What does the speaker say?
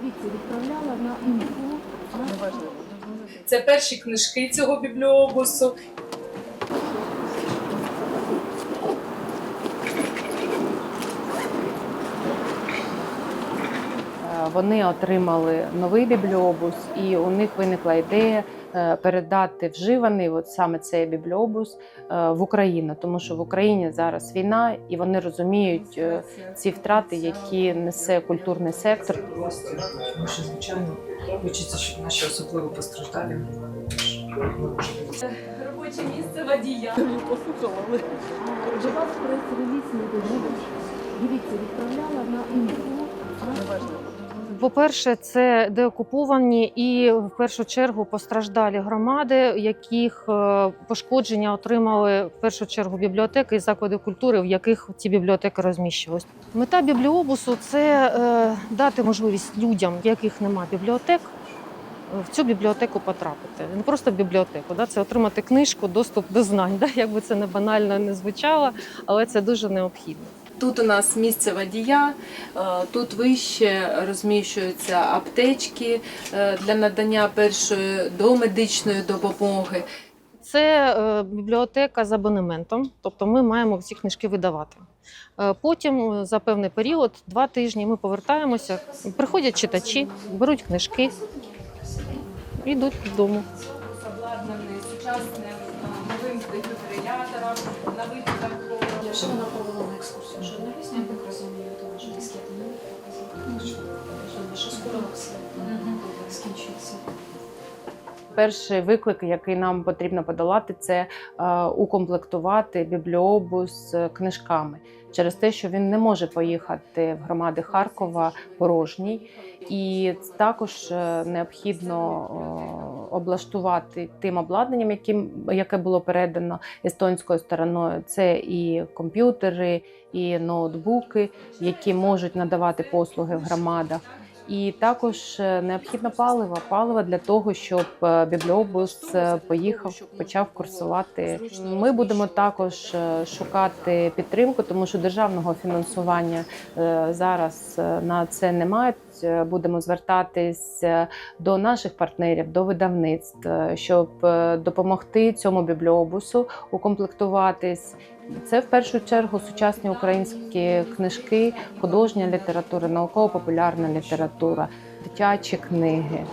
Дивіться, відправляла на інфу. Це перші книжки цього бібліобусу. Вони отримали новий бібліобус, і у них виникла ідея е, передати вживаний, от саме цей бібліобус, е, в Україну, тому що в Україні зараз війна, і вони розуміють е, ці втрати, які несе культурний сектор. Тому що, звичайно, хочеться, щоб наші особливо постраждалі. Робоче місце водія. Прес-реліз не. Дивіться, відправляла на інфу. По-перше, це деокуповані і в першу чергу постраждалі громади, яких е, пошкодження отримали в першу чергу бібліотеки і заклади культури, в яких ці бібліотеки розміщувалися. Мета бібліобусу це е, дати можливість людям, в яких немає бібліотек. е, В цю бібліотеку потрапити не просто в бібліотеку, да, це отримати книжку, доступ до знань. Да, якби це не банально не звучало, але це дуже необхідно. Тут у нас місце водія, е, тут вище розміщуються аптечки е, для надання першої домедичної допомоги. Це е, бібліотека з абонементом, тобто ми маємо ці книжки видавати. Потім за певний період, два тижні, ми повертаємося, приходять читачі, беруть книжки йдуть додому. Обладнаний сучасним новим дефібрилятором на випадок. Що вона повела на екскурсію? журналістів, я так розумію, то вже Перший виклик, який нам потрібно подолати, це е, укомплектувати бібліобус книжками через те, що він не може поїхати в громади Харкова порожній, і також е, необхідно е, облаштувати тим обладнанням, яким яке було передано естонською стороною. Це і комп'ютери, і ноутбуки, які можуть надавати послуги в громадах. І також е, необхідно паливо, паливо для того, щоб е, бібліобус е, поїхав, почав курсувати. Ми будемо також шукати підтримку, тому що державного фінансування зараз на це немає. Будемо звертатись до наших партнерів, до видавництв, щоб допомогти цьому бібліобусу укомплектуватись. Це в першу чергу сучасні українські книжки, художня література, науково-популярна література, дитячі книги.